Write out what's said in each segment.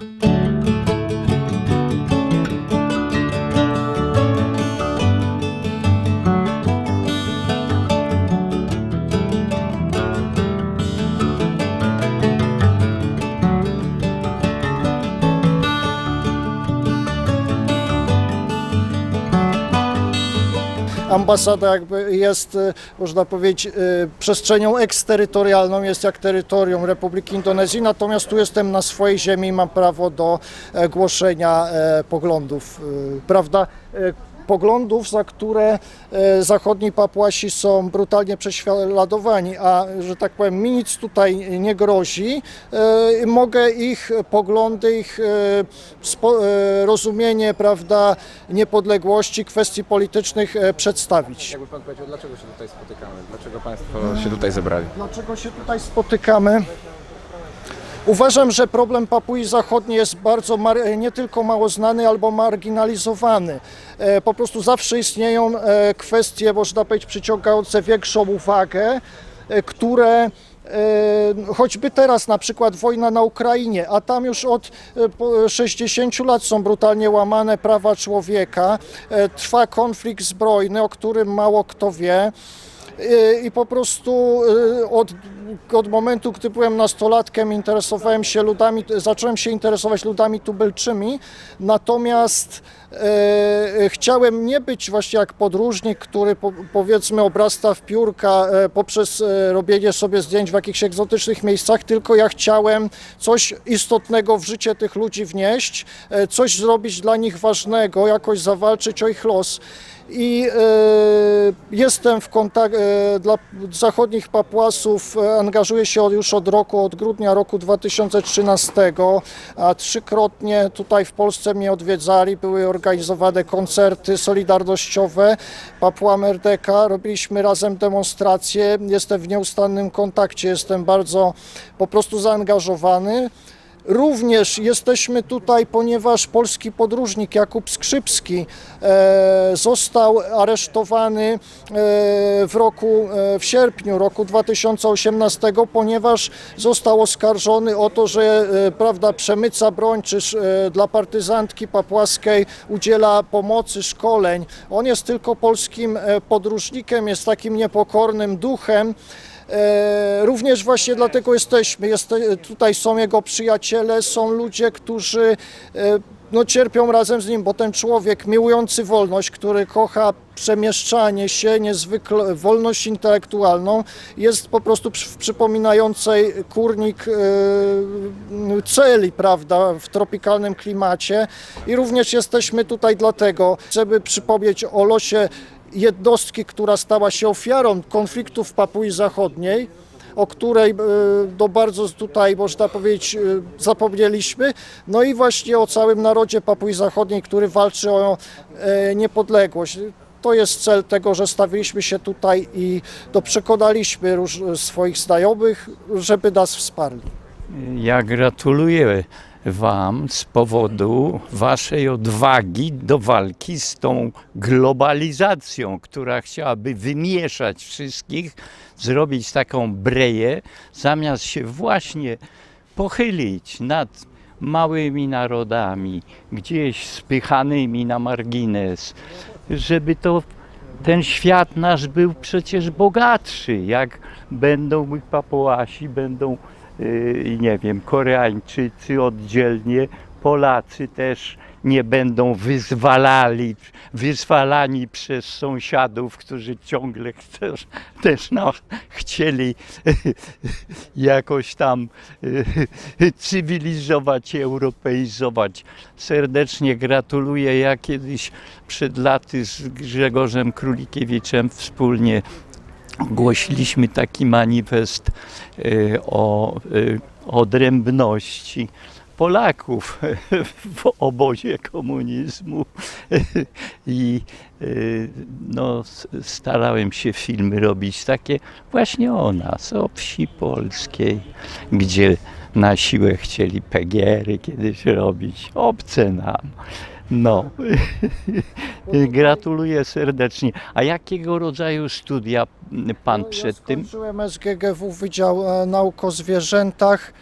Thank you. Ambasada jakby jest, e, można powiedzieć, e, przestrzenią eksterytorialną, jest jak terytorium Republiki Indonezji, natomiast tu jestem na swojej ziemi i mam prawo do e, głoszenia poglądów, prawda? Poglądów, za które e, zachodni Papuasi są brutalnie prześladowani, a że tak powiem, mi nic tutaj nie grozi. E, Mogę ich poglądy, ich e, rozumienie, prawda, niepodległości, kwestii politycznych przedstawić. Jakby pan powiedział, dlaczego się tutaj spotykamy? Dlaczego państwo się tutaj zebrali? Dlaczego się tutaj spotykamy? Uważam, że problem Papui Zachodniej jest bardzo mar- nie tylko mało znany, albo marginalizowany. E, Po prostu zawsze istnieją e, kwestie, można powiedzieć, przyciągające większą uwagę, e, które e, choćby teraz na przykład wojna na Ukrainie, a tam już od e, po 60 lat są brutalnie łamane prawa człowieka, e, trwa konflikt zbrojny, o którym mało kto wie. I- po prostu od, od momentu, gdy byłem nastolatkiem, interesowałem się ludami, zacząłem się interesować ludami tubylczymi, natomiast e, chciałem nie być właśnie jak podróżnik, który po, powiedzmy obrasta w piórka e, poprzez e, robienie sobie zdjęć w jakichś egzotycznych miejscach, tylko ja chciałem coś istotnego w życie tych ludzi wnieść, e, coś zrobić dla nich ważnego, jakoś zawalczyć o ich los. I e, jestem w kontakcie dla zachodnich Papuasów, e, angażuję się już od roku, od grudnia roku 2013, a trzykrotnie tutaj w Polsce mnie odwiedzali, były organizowane koncerty solidarnościowe Papua Merdeka, robiliśmy razem demonstracje, jestem w nieustannym kontakcie, jestem bardzo po prostu zaangażowany. Również jesteśmy tutaj, ponieważ polski podróżnik Jakub Skrzypski e, został aresztowany e, w roku, e, w sierpniu roku 2018, ponieważ został oskarżony o to, że prawda, przemyca broń, czy dla partyzantki papuaskiej udziela pomocy, szkoleń. On jest tylko polskim podróżnikiem, jest takim niepokornym duchem. E, Również właśnie dlatego jesteśmy. Jest, tutaj są jego przyjaciele, są ludzie, którzy e, no, cierpią razem z nim, bo ten człowiek miłujący wolność, który kocha przemieszczanie się, niezwykle wolność intelektualną, jest po prostu przy, przypominającej kurnik e, celi, prawda, w tropikalnym klimacie. I również jesteśmy tutaj dlatego, żeby przypomnieć o losie jednostki, która stała się ofiarą konfliktu w Papui Zachodniej, o której e, no bardzo tutaj można powiedzieć e, zapomnieliśmy. No i właśnie o całym narodzie Papui Zachodniej, który walczy o e, niepodległość. To jest cel tego, że stawiliśmy się tutaj i to przekonaliśmy róż, swoich znajomych, żeby nas wsparli. Ja gratuluję Wam z powodu Waszej odwagi do walki z tą globalizacją, która chciałaby wymieszać wszystkich, zrobić taką breję, zamiast się właśnie pochylić nad małymi narodami, gdzieś spychanymi na margines, żeby to ten świat nasz był przecież bogatszy, jak będą Papuasi, będą nie wiem, Koreańczycy oddzielnie, Polacy też nie będą wyzwalali, wyzwalani przez sąsiadów, którzy ciągle też, też no, chcieli jakoś tam cywilizować, europeizować. Serdecznie gratuluję. Ja kiedyś przed laty z Grzegorzem Królikiewiczem wspólnie ogłosiliśmy taki manifest y, o y, odrębności Polaków w obozie komunizmu i y, no, starałem się filmy robić takie właśnie o nas, o wsi polskiej, gdzie na siłę chcieli PGR-y kiedyś robić, obce nam. No, gratuluję serdecznie. A jakiego rodzaju studia pan No, przed ja tym? skończyłem SGGW Wydział e, Nauk o Zwierzętach.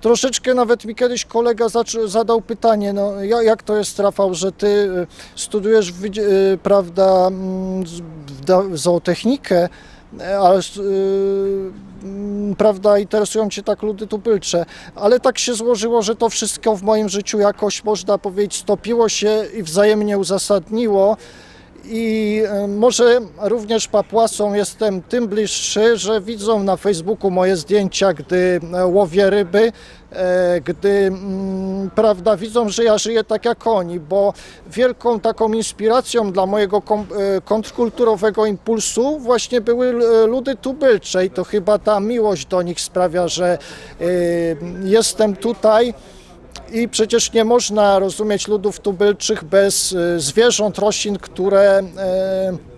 troszeczkę nawet mi kiedyś kolega zadał pytanie, no ja- jak to jest Rafał, że ty y, studujesz, y, prawda, mm, zootechnikę, e, ale prawda, interesują cię tak ludy tubylcze, ale tak się złożyło, że to wszystko w moim życiu jakoś, można powiedzieć, stopiło się i wzajemnie uzasadniło. I e, może również Papłasom jestem tym bliższy, że widzą na Facebooku moje zdjęcia, gdy e, łowię ryby, e, gdy mm, prawda, widzą, że ja żyję tak jak oni, bo wielką taką inspiracją dla mojego kontrkulturowego impulsu właśnie były ludy tubylcze i to chyba ta miłość do nich sprawia, że jestem tutaj. I przecież nie można rozumieć ludów tubylczych bez y, zwierząt, roślin, które e,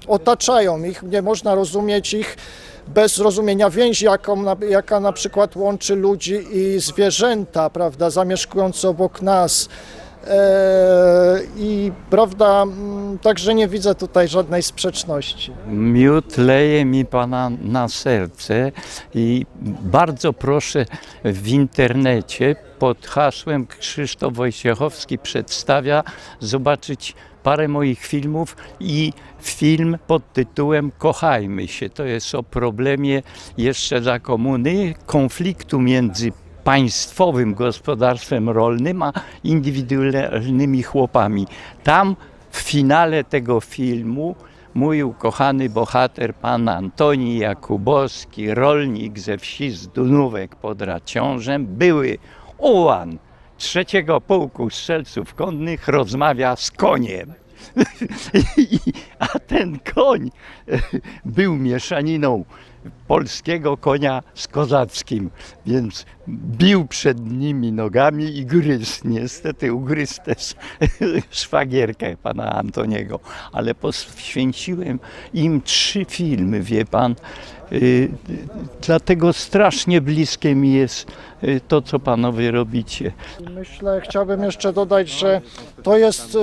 otaczają ich. Nie można rozumieć ich bez zrozumienia więzi, jaką, jaka na przykład łączy ludzi i zwierzęta, prawda, zamieszkujące obok nas. E, I prawda, mm, także nie widzę tutaj żadnej sprzeczności. Miód leje mi Pana na serce i bardzo proszę w internecie pod hasłem Krzysztof Wojciechowski przedstawia zobaczyć parę moich filmów i film pod tytułem Kochajmy się. To jest o problemie jeszcze za komuny, konfliktu między państwowym gospodarstwem rolnym, a indywidualnymi chłopami. Tam w finale tego filmu mój ukochany bohater, pan Antoni Jakubowski, rolnik ze wsi Zdunówek pod Raciążem, były ułan trzeciego pułku strzelców konnych, rozmawia z koniem. A ten koń był mieszaniną polskiego konia z kozackim, więc bił przed nimi nogami i gryzł. Niestety ugryzł też szwagierkę pana Antoniego, ale poświęciłem im trzy filmy, wie pan. Y, Dlatego strasznie bliskie mi jest y, to, co panowie robicie. Myślę, chciałbym jeszcze dodać, że to jest, e,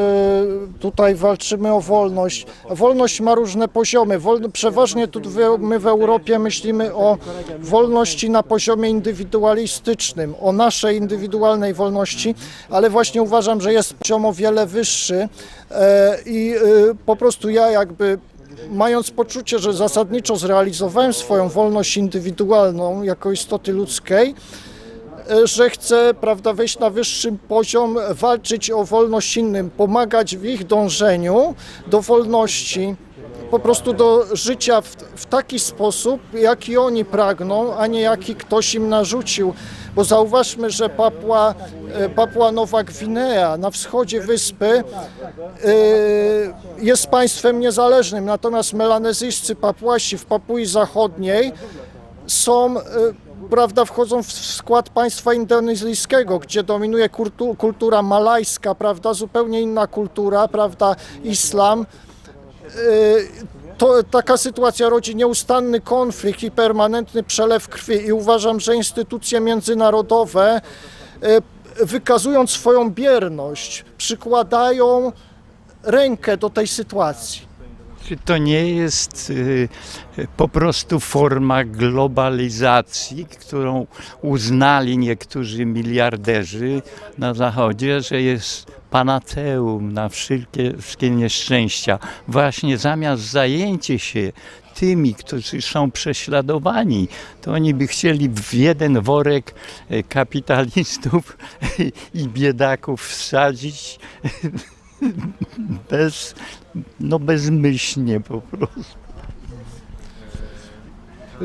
tutaj walczymy o wolność. Wolność ma różne poziomy. Przeważnie tu my w Europie myślimy o wolności na poziomie indywidualistycznym, o naszej indywidualnej wolności, ale właśnie uważam, że jest poziom o wiele wyższy e, i e, po prostu ja jakby mając poczucie, że zasadniczo zrealizowałem swoją wolność indywidualną jako istoty ludzkiej, e, że chcę prawda, wejść na wyższy poziom, walczyć o wolność innym, pomagać w ich dążeniu do wolności, po prostu do życia w, w taki sposób, jaki oni pragną, a nie jaki ktoś im narzucił. Bo zauważmy, że Papua, e, Papua Nowa Gwinea na wschodzie wyspy e, jest państwem niezależnym, natomiast melanezyjscy Papuasi w Papui Zachodniej są, e, prawda, wchodzą w skład państwa indonezyjskiego, gdzie dominuje kultu, kultura malajska, prawda, zupełnie inna kultura, prawda, islam. To, taka sytuacja rodzi nieustanny konflikt i permanentny przelew krwi i uważam, że instytucje międzynarodowe e, wykazując swoją bierność, przykładają rękę do tej sytuacji. Czy to nie jest y, po prostu forma globalizacji, którą uznali niektórzy miliarderzy na Zachodzie, że jest panaceum na wszelkie, wszystkie nieszczęścia? Właśnie zamiast zajęcie się tymi, którzy są prześladowani, to oni by chcieli w jeden worek e, kapitalistów i biedaków wsadzić bez, no bezmyślnie po prostu.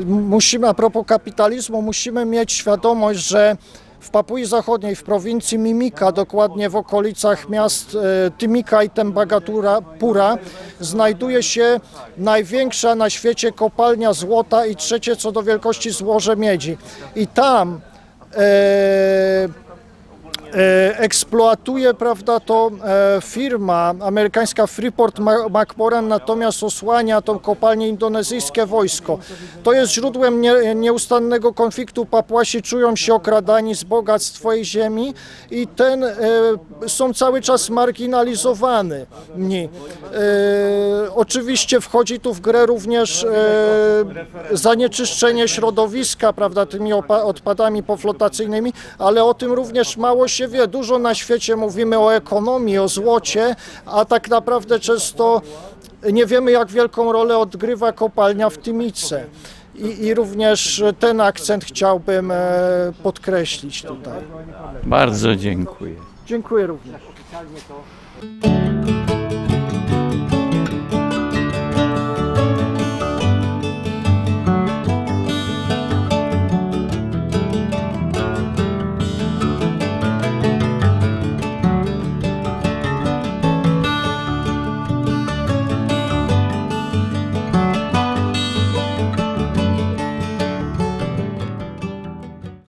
Musimy, a propos kapitalizmu, musimy mieć świadomość, że w Papui Zachodniej, w prowincji Mimika, dokładnie w okolicach miast e, Timika i Tembagatura Pura, znajduje się największa na świecie kopalnia złota i trzecie co do wielkości złoże miedzi. I tam e, eksploatuje, prawda, to e, firma amerykańska Freeport McMoran, natomiast osłania tą kopalnię indonezyjskie wojsko. To jest źródłem nie, nieustannego konfliktu. Papuasi czują się okradani z bogactw swojej ziemi i ten e, są cały czas marginalizowani. E, oczywiście wchodzi tu w grę również e, zanieczyszczenie środowiska, prawda, tymi odpadami poflotacyjnymi, ale o tym również mało się wie. Dużo na świecie mówimy o ekonomii, o złocie, a tak naprawdę często nie wiemy, jak wielką rolę odgrywa kopalnia w Tymice. I, I również ten akcent chciałbym e, podkreślić tutaj. Bardzo dziękuję. Dziękuję również.